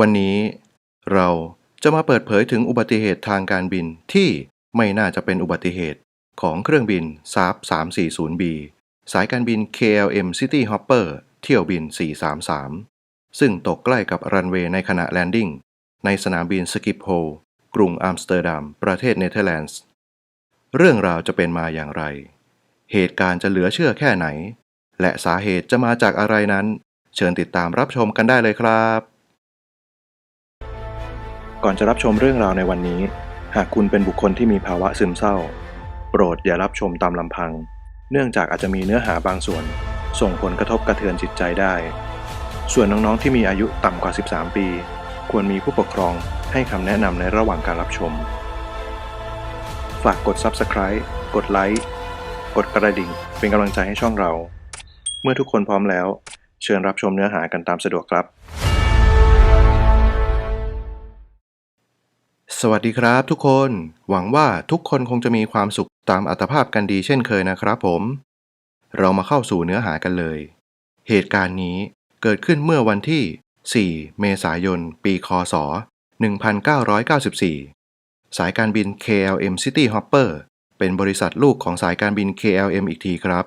วันนี้เราจะมาเปิดเผยถึงอุบัติเหตุทางการบินที่ไม่น่าจะเป็นอุบัติเหตุของเครื่องบิน SAP 340B สายการบิน KLM City Hopper เที่ยวบิน 433 ซึ่งตกใกล้กับรันเวย์ในขณะแลนดิ้งในสนามบินสกิปโฮกรุงอัมสเตอร์ดัม ประเทศเนเธอร์แลนด์ เรื่องราวจะเป็นมาอย่างไร เหตุการณ์จะเหลือเชื่อแค่ไหน และสาเหตุจะมาจากอะไรนั้น เชิญติดตามรับชมกันได้เลยครับ ก่อนจะรับชมเรื่องราวในวันนี้ หากคุณเป็นบุคคลที่มีภาวะซึมเศร้า โปรดอย่ารับชมตามลำพัง เนื่องจากอาจจะมีเนื้อหาบางส่วน ส่งผลกระทบกระเทือนจิตใจได้ ส่วนน้องๆที่มีอายุต่ำกว่า 13 ปี ควรมีผู้ปกครองให้คำแนะนำในระหว่างการรับชม ฝากกด Subscribe กดไลค์กดกระดิ่ง เป็นกำลังใจให้ช่องเรา เมื่อทุกคนพร้อมแล้ว เชิญรับชมเนื้อหากันตามสะดวกครับ สวัสดีครับทุกคน หวังว่าทุกคนคงจะมีความสุขตามอัตภาพกันดีเช่นเคยนะครับผม เรามาเข้าสู่เนื้อหากันเลย เหตุการณ์นี้เกิดขึ้นเมื่อวันที่ 4 เมษายน ปีคศ 1994 สายการบิน KLM City Hopper เป็นบริษัทลูกของสายการบิน KLM อีกทีครับ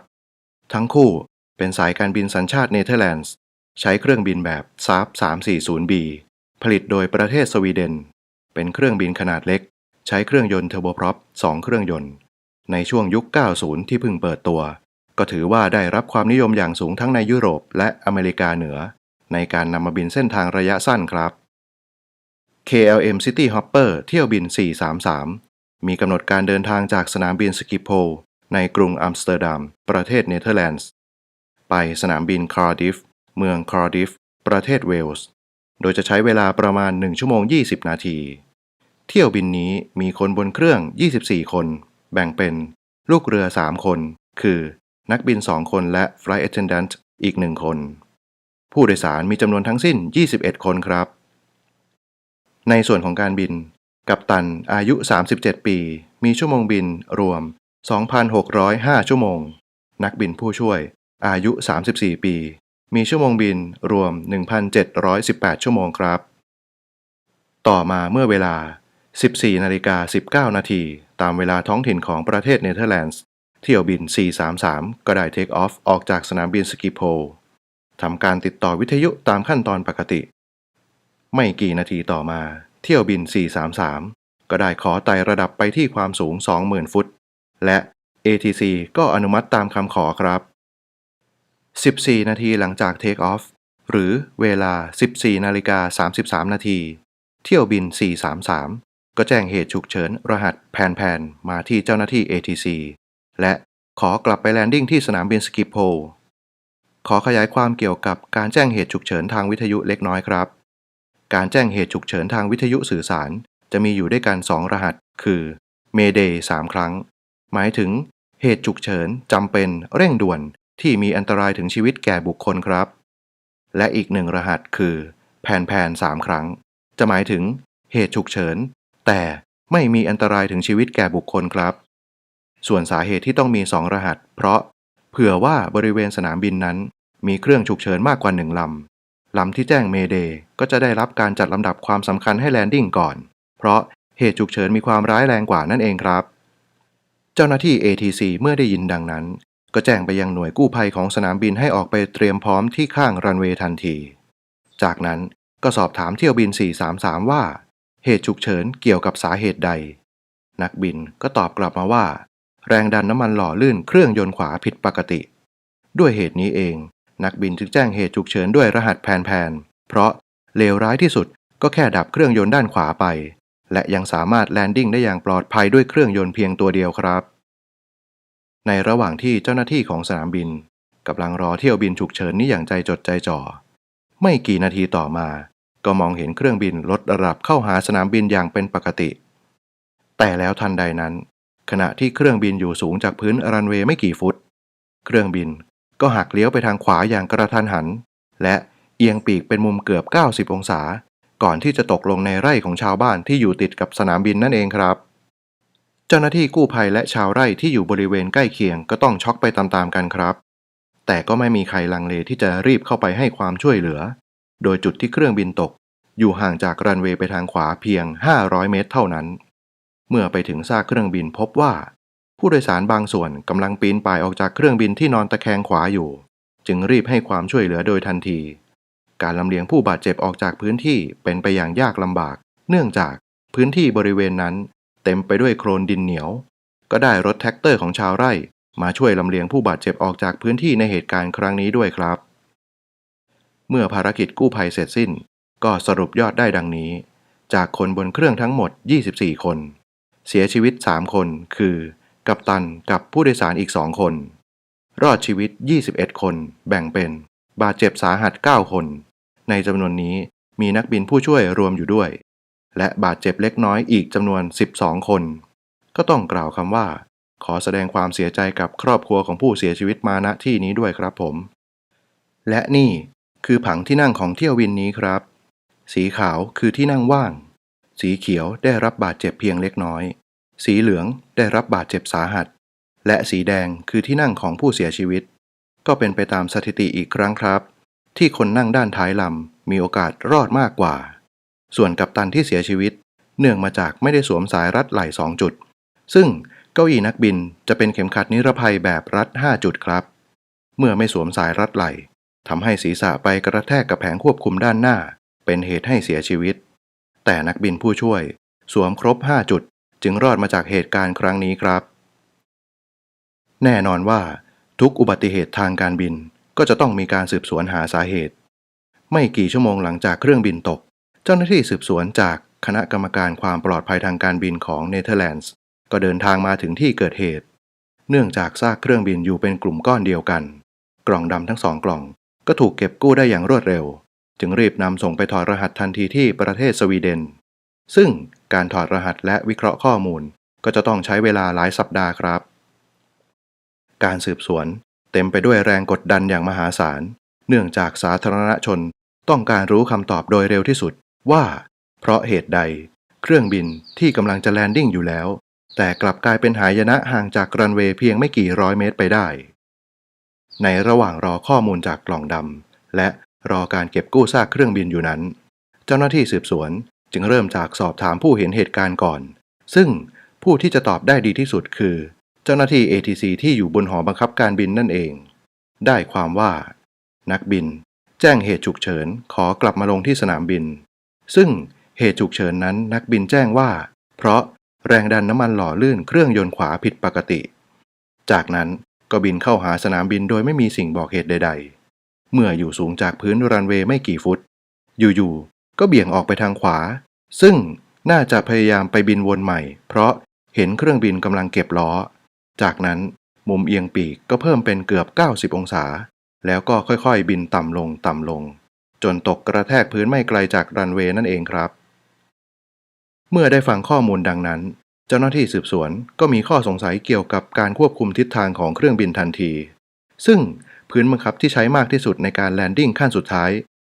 ทั้งคู่เป็นสายการบินสัญชาติเนเธอร์แลนด์ใช้เครื่องบินแบบ SAP 340B ผลิตโดยประเทศสวีเดน เป็นเครื่องบินขนาดเล็ก ใช้เครื่องยนต์เทอร์โบพร็อป2เครื่องยนต์ ในช่วงยุค 90 ที่เพิ่งเปิดตัว ก็ถือว่าได้รับความนิยมอย่างสูงทั้งในยุโรปและอเมริกาเหนือ ในการนำมาบินเส้นทางระยะสั้นครับ KLM City Hopper เที่ยวบิน 433 มีกำหนดการเดินทางจากสนามบินสกิปโพลในกรุงอัมสเตอร์ดัม ประเทศเนเธอร์แลนด์ ไปสนามบินคาร์ดิฟ เมืองคาร์ดิฟ ประเทศเวลส์ โดยจะใช้เวลาประมาณ 1 ชั่วโมง 20 นาที เที่ยวบินนี้มีคนบนเครื่อง 24 คน แบ่งเป็น ลูกเรือ 3 คน คือ นักบิน 2 คนและ Flight Attendant อีก 1 คน ผู้โดยสารมีจำนวนทั้งสิ้น 21 คนครับ ในส่วนของการบิน กัปตันอายุ 37 ปี มีชั่วโมงบินรวม 2,605 ชั่วโมง นักบินผู้ช่วยอายุ 34 ปี มีชั่วโมงบินรวม 1,718 ชั่วโมงครับ ต่อมาเมื่อเวลา 14นาฬิกา19 นาทีตามเวลาท้องถิ่นของประเทศเนเธอร์แลนด์ เที่ยวบิน 433 ก็ได้เทคออฟออกจากสนามบินสกิโพทำการติดต่อวิทยุตามขั้นตอนปกติ ไม่กี่นาทีต่อมา เที่ยวบิน 433 ก็ได้ขอไต่ระดับไปที่ความสูง 20,000 ฟุต และ ATC ก็อนุมัติตามคำขอครับ 14 นาทีหลังจากเทคออฟหรือเวลา 14 นาฬิกา 33 นาที เที่ยวบิน 433 ก็แจ้งเหตุฉุกเฉินรหัสแพนๆ มาที่เจ้าหน้าที่ ATC และขอกลับไปแลนดิ้งที่สนามบินสกิปโพขอขยายความเกี่ยวกับการแจ้งเหตุฉุกเฉินทางวิทยุเล็กน้อยครับ การแจ้งเหตุฉุกเฉินทางวิทยุสื่อสาร จะมีอยู่ด้วยกัน 2 รหัส คือ Mayday 3 ครั้ง หมายถึง เหตุฉุกเฉินจำเป็นเร่งด่วน ที่มีอันตรายถึงชีวิตแก่บุคคลครับ และอีกหนึ่งรหัสคือแผ่นแผนสามครั้ง จะหมายถึงเหตุฉุกเฉิน แต่ไม่มีอันตรายถึงชีวิตแก่บุคคลครับ ส่วนสาเหตุที่ต้องมีสองรหัส เพราะเผื่อว่าบริเวณสนามบินนั้น มีเครื่องฉุกเฉินมากกว่าหนึ่งลำ ลำที่แจ้งเมเดย์ก็จะได้รับการจัดลำดับความสำคัญให้แลนดิ้งก่อน เพราะเหตุฉุกเฉินมีความร้ายแรงกว่านั่นเองครับ เจ้าหน้าที่ ATC เมื่อได้ยินดังนั้น ก็แจ้งไปยังหน่วยกู้ภัยของสนามบินให้ออกไปเตรียมพร้อมที่ข้างรันเวย์ทันที จากนั้นก็สอบถามเที่ยวบิน 433 ว่า เหตุฉุกเฉินเกี่ยวกับสาเหตุใด นักบินก็ตอบกลับมาว่า แรงดันน้ำมันหล่อลื่นเครื่องยนต์ขวาผิดปกติ ด้วยเหตุนี้เอง นักบินจึงแจ้งเหตุฉุกเฉินด้วยรหัสแผนๆเพราะเลวร้ายที่สุดก็แค่ดับเครื่องยนต์ด้านขวาไป และยังสามารถแลนดิ้งได้อย่างปลอดภัยด้วยเครื่องยนต์เพียงตัวเดียวครับ ในระหว่างที่เจ้าหน้าที่ของสนามบินกำลังรอเที่ยวบินฉุกเฉินนี้อย่างใจจดใจจ่อ ไม่กี่นาทีต่อมา ก็มองเห็นเครื่องบินลดระดับเข้าหาสนามบินอย่างเป็นปกติ แต่แล้วทันใดนั้น ขณะที่เครื่องบินอยู่สูงจากพื้นรันเวย์ไม่กี่ฟุต เครื่องบินก็หักเลี้ยวไปทางขวาอย่างกระทันหัน และเอียงปีกเป็นมุมเกือบ 90 องศา ก่อนที่จะตกลงในไร่ของชาวบ้านที่อยู่ติดกับสนามบินนั่นเองครับ เจ้าหน้าที่กู้ภัยและชาวไร่ที่อยู่บริเวณใกล้เคียงก็ต้องช็อกไปตามๆกันครับ แต่ก็ไม่มีใครลังเลที่จะรีบเข้าไปให้ความช่วยเหลือ โดยจุดที่เครื่องบินตก อยู่ห่างจากรันเวย์ไปทางขวาเพียง 500 เมตรเท่านั้น เมื่อไปถึงซากเครื่องบินพบว่า ผู้โดยสารบางส่วนกำลังปีนป่ายออกจากเครื่องบินที่นอนตะแคงขวาอยู่ จึงรีบให้ความช่วยเหลือโดยทันที การลำเลียงผู้บาดเจ็บออกจากพื้นที่เป็นไปอย่างยากลำบาก เนื่องจากพื้นที่บริเวณนั้น เต็มไปด้วยโคลนดินเหนียว ก็ได้รถแท็กเตอร์ของชาวไร่ มาช่วยลำเลียงผู้บาดเจ็บออกจากพื้นที่ในเหตุการณ์ครั้งนี้ด้วยครับ เมื่อภารกิจกู้ภัยเสร็จสิ้น ก็สรุปยอดได้ดังนี้ จากคนบนเครื่องทั้งหมด 24 คน เสียชีวิต 3 คน คือ กัปตันกับผู้โดยสารอีก 2 คน รอดชีวิต 21 คน แบ่งเป็น บาดเจ็บสาหัส 9 คน ในจำนวนนี้มีนักบินผู้ช่วยรวมอยู่ด้วย และบาดเจ็บเล็กน้อยอีกจำนวน 12 คน ก็ต้องกล่าวคำว่า ขอแสดงความเสียใจกับครอบครัวของผู้เสียชีวิตมาณที่นี้ด้วยครับผม และนี่คือผังที่นั่งของเที่ยววินนี้ครับ สีขาวคือที่นั่งว่าง สีเขียวได้รับบาดเจ็บเพียงเล็กน้อย สีเหลืองได้รับบาดเจ็บสาหัส และสีแดงคือที่นั่งของผู้เสียชีวิต ก็เป็นไปตามสถิติอีกครั้งครับ ที่คนนั่งด้านท้ายลำมีโอกาสรอดมากกว่า ส่วนกัปตันที่เสียชีวิต เนื่องมาจากไม่ได้สวมสายรัดไหล่2จุด ซึ่งเก้าอี้นักบินจะเป็นเข็มขัดนิรภัยแบบรัด 5 จุดครับ เมื่อไม่สวมสายรัดไหล่ทำให้ศีรษะไปกระแทกกับแผงควบคุมด้านหน้า เป็นเหตุให้เสียชีวิต แต่นักบินผู้ช่วย สวมครบ 5 จุด จึงรอดมาจากเหตุการณ์ครั้งนี้ครับ แน่นอนว่า ทุกอุบัติเหตุทางการบินก็จะต้องมีการสืบสวนหาสาเหตุ ไม่กี่ชั่วโมงหลังจากเครื่องบินตก เจ้าหน้าที่สืบสวนจากคณะกรรมการความปลอดภัยทางการบินของเนเธอร์แลนด์ ก็เดินทางมาถึงที่เกิดเหตุ เนื่องจากซากเครื่องบินอยู่เป็นกลุ่มก้อนเดียวกัน กล่องดำทั้งสองกล่อง ก็ถูกเก็บกู้ได้อย่างรวดเร็ว จึงรีบนำส่งไปถอดรหัสทันทีที่ประเทศสวีเดน ซึ่งการถอดรหัสและวิเคราะห์ข้อมูล ก็จะต้องใช้เวลาหลายสัปดาห์ครับ การสืบสวนเต็มไปด้วยแรงกดดันอย่างมหาศาล เนื่องจากสาธารณชนต้องการรู้คำตอบโดยเร็วที่สุด ว่า เพราะเหตุใด เครื่องบินที่กำลังจะแลนดิ้งอยู่แล้ว แต่กลับกลายเป็นหายนะห่างจากรันเวย์เพียงไม่กี่ร้อยเมตรไปได้ ในระหว่างรอข้อมูลจากกล่องดำและรอการเก็บกู้ซากเครื่องบินอยู่นั้น เจ้าหน้าที่สืบสวนจึงเริ่มจากสอบถามผู้เห็นเหตุการณ์ก่อน ซึ่งผู้ที่จะตอบได้ดีที่สุดคือ เจ้าหน้าที่ ATC ที่อยู่บนหอบังคับการบินนั่นเอง ได้ความว่า นักบิน แจ้งเหตุฉุกเฉินขอกลับมาลงที่สนามบิน ซึ่งเหตุฉุกเฉินนั้นนักบินแจ้งว่า เพราะแรงดันน้ำมันหล่อลื่นเครื่องยนต์ขวาผิดปกติ จากนั้นก็บินเข้าหาสนามบินโดยไม่มีสิ่งบอกเหตุใด ๆ เมื่ออยู่สูงจากพื้นรันเวย์ไม่กี่ฟุต อยู่ๆ ก็เบี่ยงออกไปทางขวา ซึ่งน่าจะพยายามไปบินวนใหม่ เพราะเห็นเครื่องบินกำลังเก็บล้อ จากนั้นมุมเอียงปีกก็เพิ่มเป็นเกือบ 90 องศา แล้วก็ค่อยๆ บินต่ำลงต่ำลง จนตกกระแทกพื้นไม่ไกลจากรันเวย์นั่นเองครับ เมื่อได้ฟังข้อมูลดังนั้น เจ้าหน้าที่สืบสวนก็มีข้อสงสัยเกี่ยวกับการควบคุมทิศทางของเครื่องบินทันที ซึ่งพื้นบังคับที่ใช้มากที่สุดในการแลนดิ้งขั้นสุดท้าย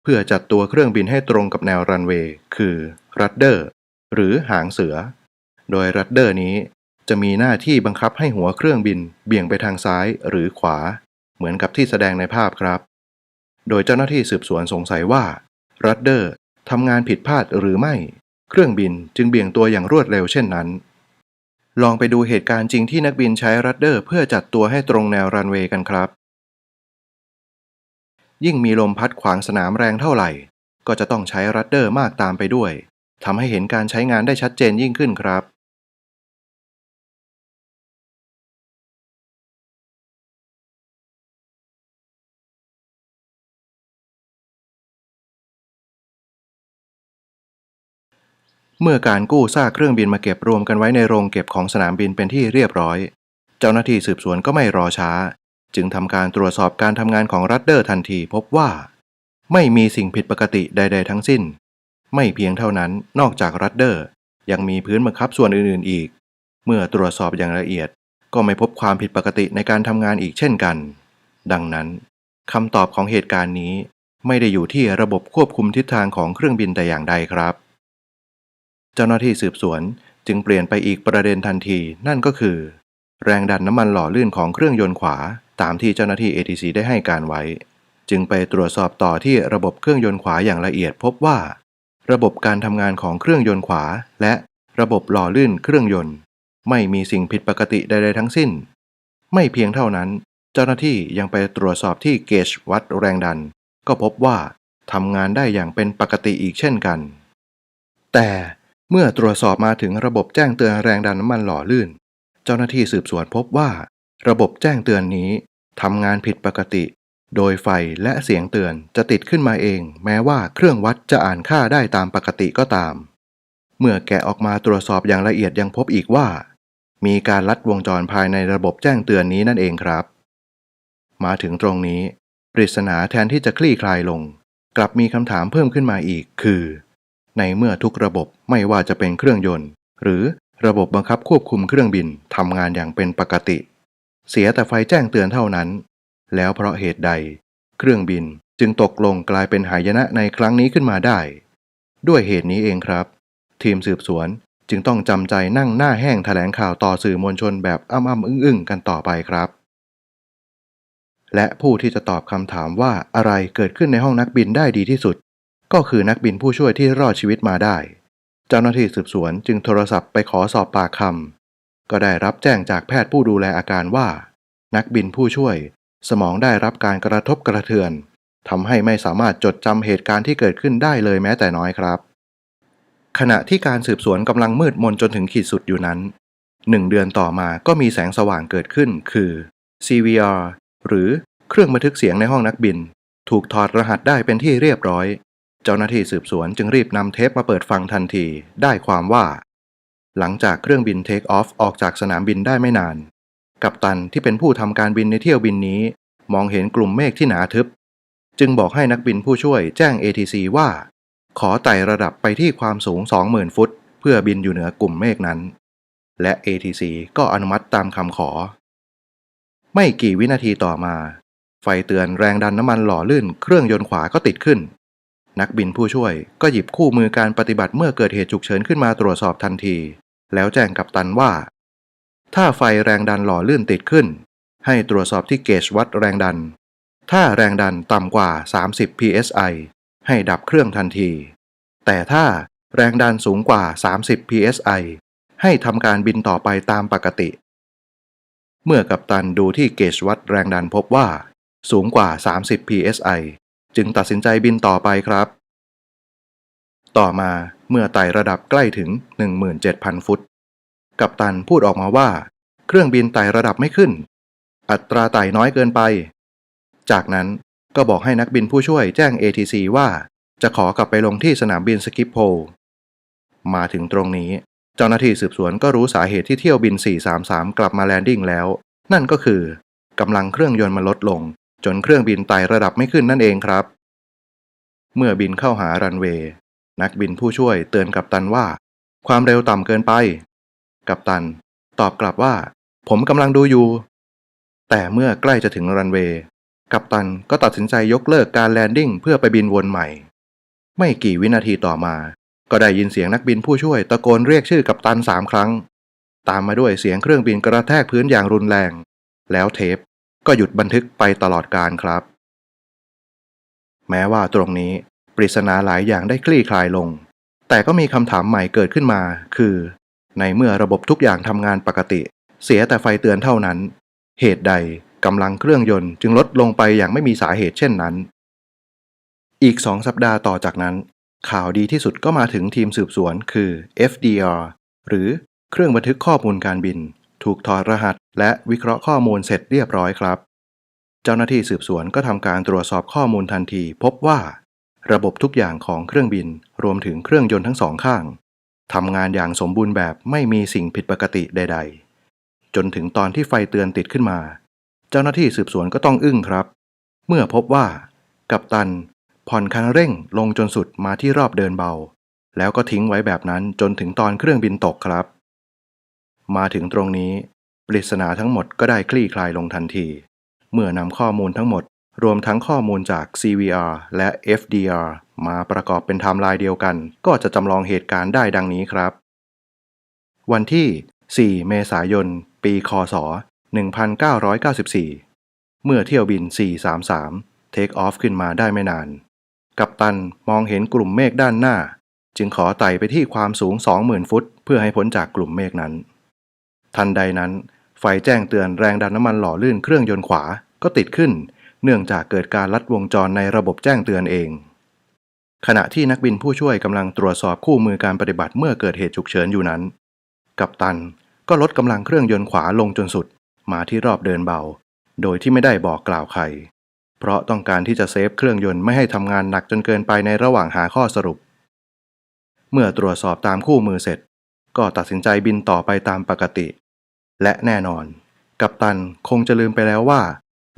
เพื่อจัดตัวเครื่องบินให้ตรงกับแนวรันเวย์คือรัดเดอร์หรือหางเสือ โดยรัดเดอร์นี้จะมีหน้าที่บังคับให้หัวเครื่องบินเบี่ยงไปทางซ้ายหรือขวา เหมือนกับที่แสดงในภาพครับ โดยเจ้าหน้าที่สืบสวนสงสัยว่ารัดเดอร์ทำงานผิดพลาดหรือไม่ เครื่องบินจึงเบี่ยงตัวอย่างรวดเร็วเช่นนั้น ลองไปดูเหตุการณ์จริงที่นักบินใช้รัดเดอร์เพื่อจัดตัวให้ตรงแนวรันเวย์กันครับ ยิ่งมีลมพัดขวางสนามแรงเท่าไหร่ ก็จะต้องใช้รัดเดอร์มากตามไปด้วยทำให้เห็นการใช้งานได้ชัดเจนยิ่งขึ้นครับ เมื่อการกู้ซากเครื่องบินมาเก็บรวมกันไว้ในโรงเก็บของสนามบินเป็นที่เรียบร้อย เจ้าหน้าที่สืบสวนก็ไม่รอช้า จึงทำการตรวจสอบการทำงานของรัดเดอร์ทันทีพบว่า ไม่มีสิ่งผิดปกติใด ๆ ทั้งสิ้น ไม่เพียงเท่านั้นนอกจากรัดเดอร์ ยังมีพื้นบังคับส่วนอื่นๆอีก เมื่อตรวจสอบอย่างละเอียด ก็ไม่พบความผิดปกติในการทำงานอีกเช่นกัน ดังนั้นคำตอบของเหตุการณ์นี้ ไม่ได้อยู่ที่ระบบควบคุมทิศทางของเครื่องบินแต่อย่างใดครับ เจ้าหน้าที่สืบสวนจึงเปลี่ยนไปอีกประเด็นทันที นั่นก็คือ แรงดันน้ำมันหล่อลื่นของเครื่องยนต์ขวา ตามที่เจ้าหน้าที่ ATC ได้ให้การไว้ จึงไปตรวจสอบต่อที่ระบบเครื่องยนต์ขวาอย่างละเอียดพบว่า ระบบการทำงานของเครื่องยนต์ขวา และระบบหล่อลื่นเครื่องยนต์ ไม่มีสิ่งผิดปกติใดๆทั้งสิ้น ไม่เพียงเท่านั้น เจ้าหน้าที่ยังไปตรวจสอบที่เกจวัดแรงดัน ก็พบว่าทำงานได้อย่างเป็นปกติอีกเช่นกัน แต่ เมื่อตรวจสอบมาถึงระบบแจ้งเตือนแรงดันน้ำมันหล่อลื่น เจ้าหน้าที่สืบสวนพบว่า ระบบแจ้งเตือนนี้ทำงานผิดปกติ โดยไฟและเสียงเตือนจะติดขึ้นมาเอง แม้ว่าเครื่องวัดจะอ่านค่าได้ตามปกติก็ตาม เมื่อแกะออกมาตรวจสอบอย่างละเอียดยังพบอีกว่า มีการลัดวงจรภายในระบบแจ้งเตือนนี้นั่นเองครับ มาถึงตรงนี้ ปริศนาแทนที่จะคลี่คลายลง กลับมีคำถามเพิ่มขึ้นมาอีกคือ ในเมื่อทุกระบบไม่ว่าจะเป็นเครื่องยนต์ หรือระบบบังคับควบคุมเครื่องบินทำงานอย่างเป็นปกติ เสียแต่ไฟแจ้งเตือนเท่านั้น แล้วเพราะเหตุใด เครื่องบินจึงตกลงกลายเป็นหายนะในครั้งนี้ขึ้นมาได้ ด้วยเหตุนี้เองครับ ทีมสืบสวนจึงต้องจำใจนั่งหน้าแห้งแถลงข่าวต่อสื่อมวลชนแบบอ้ำๆอึ้งๆกันต่อไปครับ และผู้ที่จะตอบคำถามว่าอะไรเกิดขึ้นในห้องนักบินได้ดีที่สุด ก็คือนักบินผู้ช่วยที่รอดชีวิตมาได้ เจ้าหน้าที่สืบสวนจึงโทรศัพท์ไปขอสอบปากคำก็ได้รับแจ้งจากแพทย์ผู้ดูแลอาการว่า นักบินผู้ช่วย สมองได้รับการกระทบกระเทือนทำให้ไม่สามารถจดจำเหตุการณ์ที่เกิดขึ้นได้เลยแม้แต่น้อยครับ ขณะที่การสืบสวนกำลังมืดมนจนถึงขีดสุดอยู่นั้นหนึ่งเดือนต่อมาก็มีแสงสว่างเกิดขึ้น คือ CVR หรือเครื่องบันทึกเสียงในห้องนักบิน ถูกถอดรหัสได้เป็นที่เรียบร้อย เจ้าหน้าที่สืบสวนจึงรีบนำเทปมาเปิดฟังทันที ได้ความว่า หลังจากเครื่องบินเทคออฟออกจากสนามบินได้ไม่นาน กัปตันที่เป็นผู้ทำการบินในเที่ยวบินนี้ มองเห็นกลุ่มเมฆที่หนาทึบ จึงบอกให้นักบินผู้ช่วยแจ้ง ATC ว่า ขอไต่ระดับไปที่ความสูง 20,000 ฟุต เพื่อบินอยู่เหนือกลุ่มเมฆนั้น และ ATC ก็อนุมัติตามคำขอ ไม่กี่วินาทีต่อมา ไฟเตือนแรงดันน้ำมันหล่อลื่น เครื่องยนต์ขวาก็ติดขึ้น นักบินผู้ช่วยก็หยิบคู่มือการปฏิบัติเมื่อเกิดเหตุฉุกเฉินขึ้นมาตรวจสอบทันที แล้วแจ้งกัปตันว่า ถ้าไฟแรงดันหล่อลื่นติดขึ้น ให้ตรวจสอบที่เกจวัดแรงดัน ถ้าแรงดันต่ำกว่า 30 psi ให้ดับเครื่องทันที แต่ถ้าแรงดันสูงกว่า 30 psi ให้ทำการบินต่อไปตามปกติ เมื่อกัปตันดูที่เกจวัดแรงดันพบว่า สูงกว่า 30 psi จึงตัดสินใจบินต่อไปครับ ต่อมาเมื่อไต่ระดับใกล้ถึง 17,000 ฟุต กัปตันพูดออกมาว่า เครื่องบินไต่ระดับไม่ขึ้น อัตราไต่น้อยเกินไป จากนั้นก็บอกให้นักบินผู้ช่วยแจ้ง ATC ว่าจะขอกลับไปลงที่สนามบินสกิปโพลมาถึงตรงนี้ เจ้าหน้าที่สืบสวนก็รู้สาเหตุที่เที่ยวบิน 433 กลับมาแลนดิ้งแล้ว นั่นก็คือกำลังเครื่องยนต์มันลดลง จนเครื่องบินไต่ระดับไม่ขึ้นนั่นเองครับ เมื่อบินเข้าหารันเวย์นักบินผู้ช่วยเตือนกัปตันว่า ความเร็วต่ำเกินไป กัปตัน ตอบกลับว่า ผมกำลังดูอยู่ แต่เมื่อใกล้จะถึงรันเวย์กัปตันก็ตัดสินใจยกเลิกการแลนดิ้งเพื่อไปบินวนใหม่ ไม่กี่วินาทีต่อมา ก็ได้ยินเสียงนักบินผู้ช่วยตะโกนเรียกชื่อกัปตันสามครั้ง ตามมาด้วยเสียงเครื่องบินกระแทกพื้นอย่างรุนแรง แล้วเทป ก็หยุดบันทึกไปตลอดการครับ แม้ว่าตรงนี้ปริศนาหลายอย่างได้คลี่คลายลง แต่ก็มีคำถามใหม่เกิดขึ้นมา คือ ในเมื่อระบบทุกอย่างทำงานปกติ เสียแต่ไฟเตือนเท่านั้น เหตุใดกำลังเครื่องยนต์จึงลดลงไปอย่างไม่มีสาเหตุเช่นนั้น อีกสองสัปดาห์ต่อจากนั้น ข่าวดีที่สุดก็มาถึงทีมสืบสวนคือ FDR หรือเครื่องบันทึกข้อมูลการบิน ถูกถอดรหัส และวิเคราะห์ข้อมูลเสร็จเรียบร้อยครับ เจ้าหน้าที่สืบสวนก็ทำการตรวจสอบข้อมูลทันที พบว่า ระบบทุกอย่างของเครื่องบิน รวมถึงเครื่องยนต์ทั้งสองข้างทำงานอย่างสมบูรณ์แบบไม่มีสิ่งผิดปกติใด ๆ จนถึงตอนที่ไฟเตือนติดขึ้นมา เจ้าหน้าที่สืบสวนก็ต้องอึ้งครับ เมื่อพบว่า กัปตัน ผ่อนคันเร่งลงจนสุดมาที่รอบเดินเบา แล้วก็ทิ้งไว้แบบนั้นจนถึงตอนเครื่องบินตกครับ มาถึงตรงนี้ ปริศนาทั้งหมดก็ได้คลี่คลายลงทันที เมื่อนำข้อมูลทั้งหมด รวมทั้งข้อมูลจาก CVR และ FDR มาประกอบเป็นไทม์ไลน์เดียวกัน ก็จะจำลองเหตุการณ์ได้ดังนี้ครับ วันที่ 4 เมษายน ปี คศ 1994 เมื่อเที่ยวบิน 433 เทคออฟขึ้นมาได้ไม่นาน กัปตันมองเห็นกลุ่มเมฆด้านหน้า จึงขอไต่ไปที่ความสูง 20,000 ฟุต เพื่อให้พ้นจากกลุ่มเมฆนั้น ทันใดนั้น ไฟแจ้งเตือนแรงดันน้ำมันหล่อลื่นเครื่องยนต์ขวาก็ติดขึ้น เนื่องจากเกิดการลัดวงจรในระบบแจ้งเตือนเอง ขณะที่นักบินผู้ช่วยกำลังตรวจสอบคู่มือการปฏิบัติเมื่อเกิดเหตุฉุกเฉินอยู่นั้น กัปตันก็ลดกำลังเครื่องยนต์ขวาลงจนสุด มาที่รอบเดินเบา โดยที่ไม่ได้บอกกล่าวใคร เพราะต้องการที่จะเซฟเครื่องยนต์ไม่ให้ทำงานหนักจนเกินไปในระหว่างหาข้อสรุป เมื่อตรวจสอบตามคู่มือเสร็จ ก็ตัดสินใจบินต่อไปตามปกติ และแน่นอน กัปตันคงจะลืมไปแล้วว่า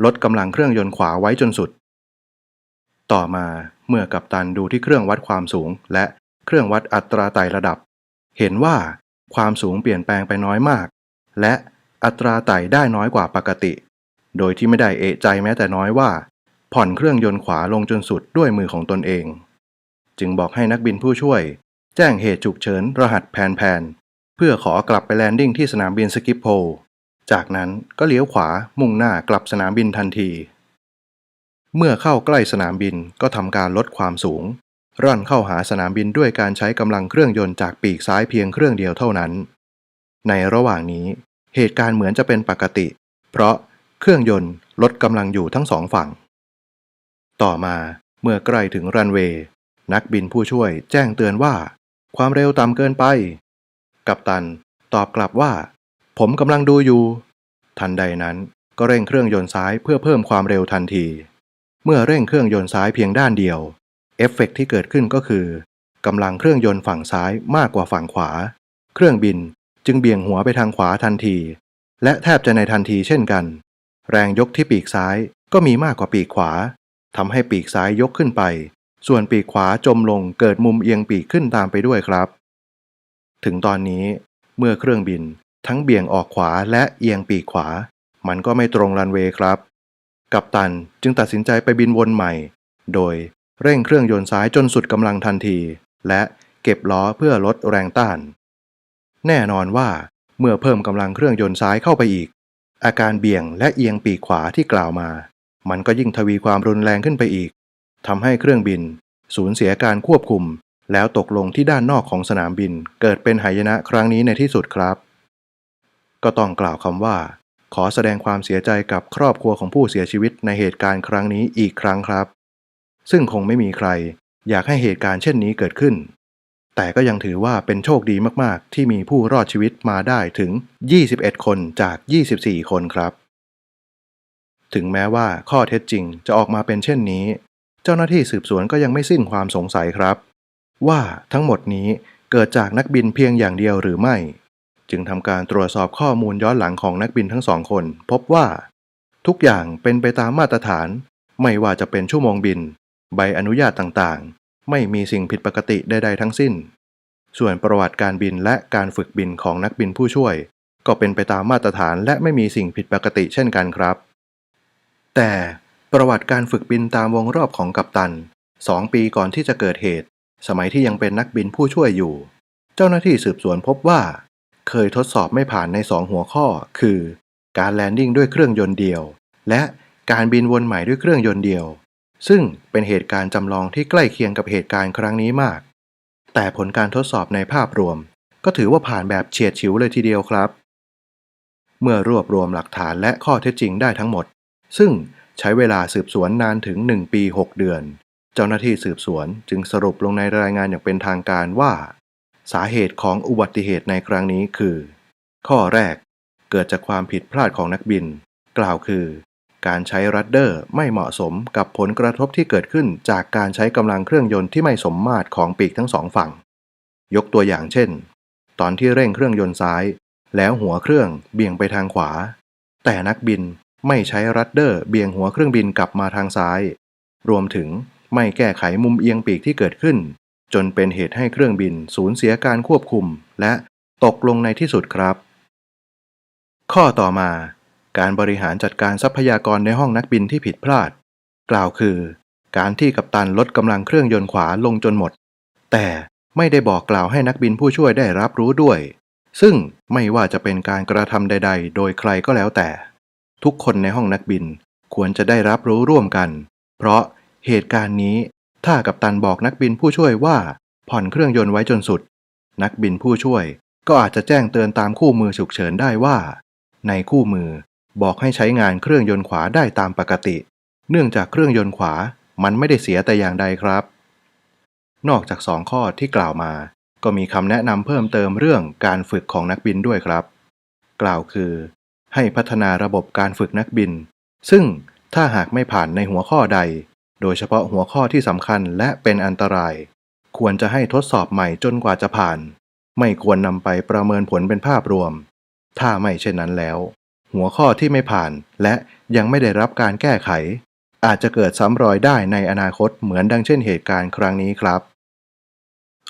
ลดกำลังเครื่องยนต์ขวาไว้จนสุด ต่อมาเมื่อกัปตันดูที่เครื่องวัดความสูง และเครื่องวัดอัตราไต่ระดับ เห็นว่าความสูงเปลี่ยนแปลงไปน้อยมาก และอัตราไต่ได้น้อยกว่าปกติ โดยที่ไม่ได้เอะใจแม้แต่น้อยว่า ผ่อนเครื่องยนต์ขวาลงจนสุดด้วยมือของตนเอง จึงบอกให้นักบินผู้ช่วย แจ้งเหตุฉุกเฉินรหัสแพนแพน เพื่อขอกลับไปแลนดิ้งที่สนามบินสกิปโพลจากนั้นก็เลี้ยวขวามุ่งหน้ากลับสนามบินทันที เมื่อเข้าใกล้สนามบินก็ทำการลดความสูง ร่อนเข้าหาสนามบินด้วยการใช้กำลังเครื่องยนต์จากปีกซ้ายเพียงเครื่องเดียวเท่านั้น ในระหว่างนี้ เหตุการณ์เหมือนจะเป็นปกติ เพราะเครื่องยนต์ลดกำลังอยู่ทั้งสองฝั่ง ต่อมาเมื่อใกล้ถึงรันเวย์นักบินผู้ช่วยแจ้งเตือนว่า ความเร็วต่ำเกินไป กัปตัน ตอบกลับว่า ผมกำลังดูอยู่ ทันใดนั้นก็เร่งเครื่องยนต์ซ้ายเพื่อเพิ่มความเร็วทันที เมื่อเร่งเครื่องยนต์ซ้ายเพียงด้านเดียว เอฟเฟกต์ที่เกิดขึ้นก็คือกำลังเครื่องยนต์ฝั่งซ้ายมากกว่าฝั่งขวา เครื่องบินจึงเบี่ยงหัวไปทางขวาทันที และแทบจะในทันทีเช่นกัน แรงยกที่ปีกซ้ายก็มีมากกว่าปีกขวาทำให้ปีกซ้ายยกขึ้นไป ส่วนปีกขวาจมลงเกิดมุมเอียงปีกขึ้นตามไปด้วยครับ ถึงตอนนี้เมื่อเครื่องบินทั้งเบี่ยงออกขวาและเอียงปีกขวา มันก็ไม่ตรงรันเวย์ครับ กัปตันจึงตัดสินใจไปบินวนใหม่ โดยเร่งเครื่องยนต์ซ้ายจนสุดกำลังทันที และเก็บล้อเพื่อลดแรงต้าน แน่นอนว่าเมื่อเพิ่มกำลังเครื่องยนต์ซ้ายเข้าไปอีก อาการเบี่ยงและเอียงปีกขวาที่กล่าวมา มันก็ยิ่งทวีความรุนแรงขึ้นไปอีกทำให้เครื่องบินสูญเสียการควบคุม แล้วตกลงที่ด้านนอกของสนามบินเกิดเป็นหายนะครั้งนี้ในที่สุดครับ ก็ต้องกล่าวคำว่า ขอแสดงความเสียใจกับครอบครัวของผู้เสียชีวิตในเหตุการณ์ครั้งนี้อีกครั้งครับ ซึ่งคงไม่มีใคร อยากให้เหตุการณ์เช่นนี้เกิดขึ้น แต่ก็ยังถือว่าเป็นโชคดีมากๆ ที่มีผู้รอดชีวิตมาได้ถึง 21 คนจาก 24 คนครับ ถึงแม้ว่าข้อเท็จจริงจะออกมาเป็นเช่นนี้ เจ้าหน้าที่สืบสวนก็ยังไม่สิ้นความสงสัยครับ ว่าทั้งหมดนี้เกิดจากนักบินเพียงอย่างเดียวหรือไม่ จึงทำการตรวจสอบข้อมูลย้อนหลังของนักบินทั้งสองคน พบว่า ทุกอย่างเป็นไปตามมาตรฐาน ไม่ว่าจะเป็นชั่วโมงบิน ใบอนุญาตต่างๆ ไม่มีสิ่งผิดปกติใดๆทั้งสิ้น ส่วนประวัติการบินและการฝึกบินของนักบินผู้ช่วย ก็เป็นไปตามมาตรฐานและไม่มีสิ่งผิดปกติเช่นกันครับ แต่ประวัติการฝึกบินตามวงรอบของกัปตันสองปีก่อนที่จะเกิดเหตุ สมัยที่ยังเป็นนักบินผู้ช่วยอยู่ เจ้าหน้าที่สืบสวนพบว่า เคยทดสอบไม่ผ่านในสองหัวข้อ คือ การแลนดิ้งด้วยเครื่องยนต์เดียว และการบินวนใหม่ด้วยเครื่องยนต์เดียว ซึ่งเป็นเหตุการณ์จำลองที่ใกล้เคียงกับเหตุการณ์ครั้งนี้มาก แต่ผลการทดสอบในภาพรวม ก็ถือว่าผ่านแบบเฉียดฉิวเลยทีเดียวครับ เมื่อรวบรวมหลักฐานและข้อเท็จจริงได้ทั้งหมด ซึ่งใช้เวลาสืบสวนนานถึง 1 ปี 6 เดือน เจ้าหน้าที่สืบสวนจึงสรุปลงในรายงานอย่างเป็นทางการว่า สาเหตุของอุบัติเหตุในครั้งนี้คือ ข้อแรกเกิดจากความผิดพลาดของนักบิน กล่าวคือ การใช้รัดเดอร์ไม่เหมาะสมกับผลกระทบที่เกิดขึ้นจากการใช้กำลังเครื่องยนต์ที่ไม่สมมาตรของปีกทั้งสองฝั่ง ยกตัวอย่างเช่น ตอนที่เร่งเครื่องยนต์ซ้าย แล้วหัวเครื่องเบี่ยงไปทางขวา แต่นักบินไม่ใช้รัดเดอร์เบี่ยงหัวเครื่องบินกลับมาทางซ้าย รวมถึง ไม่แก้ไขมุมเอียงปีกที่เกิดขึ้น จนเป็นเหตุให้เครื่องบินสูญเสียการควบคุม และตกลงในที่สุดครับ ข้อต่อมา การบริหารจัดการทรัพยากรในห้องนักบินที่ผิดพลาด กล่าวคือ การที่กัปตันลดกำลังเครื่องยนต์ขวาลงจนหมด แต่ไม่ได้บอกกล่าวให้นักบินผู้ช่วยได้รับรู้ด้วย ซึ่งไม่ว่าจะเป็นการกระทำใด ๆ โดยใครก็แล้วแต่ ทุกคนในห้องนักบินควรจะได้รับรู้ร่วมกัน เพราะ เหตุการณ์นี้ถ้ากัปตันบอกนักบินผู้ช่วยว่า ผ่อนเครื่องยนต์ไว้จนสุด นักบินผู้ช่วยก็อาจจะแจ้งเตือนตามคู่มือฉุกเฉินได้ว่า ในคู่มือบอกให้ใช้งานเครื่องยนต์ขวาได้ตามปกติ เนื่องจากเครื่องยนต์ขวามันไม่ได้เสียแต่อย่างใดครับ นอกจากสองข้อที่กล่าวมา ก็มีคำแนะนำเพิ่มเติมเรื่องการฝึกของนักบินด้วยครับ กล่าวคือ ให้พัฒนาระบบการฝึกนักบิน ซึ่งถ้าหากไม่ผ่านในหัวข้อใด โดยเฉพาะหัวข้อที่สำคัญและเป็นอันตราย ควรจะให้ทดสอบใหม่จนกว่าจะผ่าน ไม่ควรนำไปประเมินผลเป็นภาพรวม ถ้าไม่เช่นนั้นแล้ว หัวข้อที่ไม่ผ่านและยังไม่ได้รับการแก้ไข อาจจะเกิดซ้ำรอยได้ในอนาคตเหมือนดังเช่นเหตุการณ์ครั้งนี้ครับ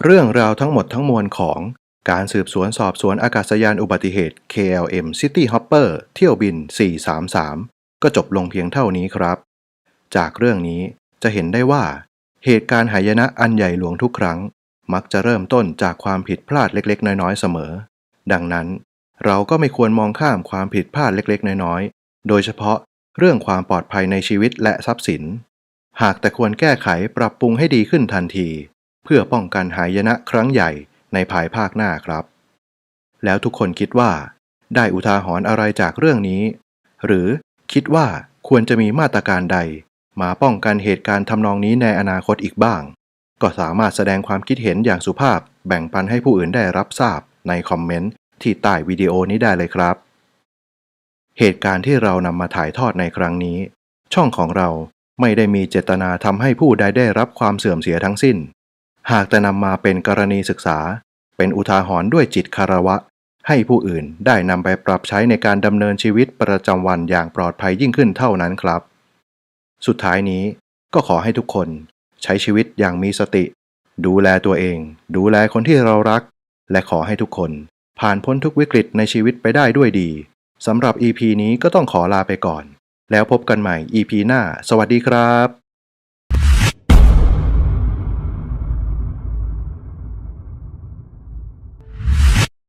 เรื่องราวทั้งหมดทั้งมวลของการสืบสวนสอบสวนอากาศยานอุบัติเหตุ KLM City Hopper เที่ยวบิน 433 ก็จบลงเพียงเท่านี้ครับ จากเรื่องนี้จะเห็นได้ว่า เหตุการณ์หายนะอันใหญ่หลวงทุกครั้ง มักจะเริ่มต้นจากความผิดพลาดเล็กๆ น้อยๆ เสมอ ดังนั้น เราก็ไม่ควรมองข้ามความผิดพลาดเล็กๆ น้อยๆ โดยเฉพาะเรื่องความปลอดภัยในชีวิตและทรัพย์สิน หากแต่ควรแก้ไขปรับปรุงให้ดีขึ้นทันที เพื่อป้องกันหายนะครั้งใหญ่ในภายภาคหน้าครับ แล้วทุกคนคิดว่า ได้อุทาหรณ์อะไรจากเรื่องนี้ หรือคิดว่าควรจะมีมาตรการใด มาป้องกันเหตุการณ์ทำนองนี้ในอนาคตอีกบ้าง ก็สามารถแสดงความคิดเห็นอย่างสุภาพ แบ่งปันให้ผู้อื่นได้รับทราบในคอมเมนต์ที่ใต้วิดีโอนี้ได้เลยครับ เหตุการณ์ที่เรานำมาถ่ายทอดในครั้งนี้ ช่องของเราไม่ได้มีเจตนาทำให้ผู้ใดได้รับความเสื่อมเสียทั้งสิ้น หากแต่นำมาเป็นกรณีศึกษา เป็นอุทาหรณ์ด้วยจิตคารวะ ให้ผู้อื่นได้นำไปปรับใช้ในการดำเนินชีวิตประจำวันอย่างปลอดภัยยิ่งขึ้นเท่านั้นครับ สุดท้ายนี้ก็ขอให้ทุกคนใช้ชีวิตอย่างมีสติ ดูแลตัวเอง ดูแลคนที่เรารัก และขอให้ทุกคนผ่านพ้นทุกวิกฤตในชีวิตไปได้ด้วยดีสำหรับ EP นี้ก็ต้องขอลาไปก่อน แล้วพบกันใหม่ EP หน้า สวัสดีครับ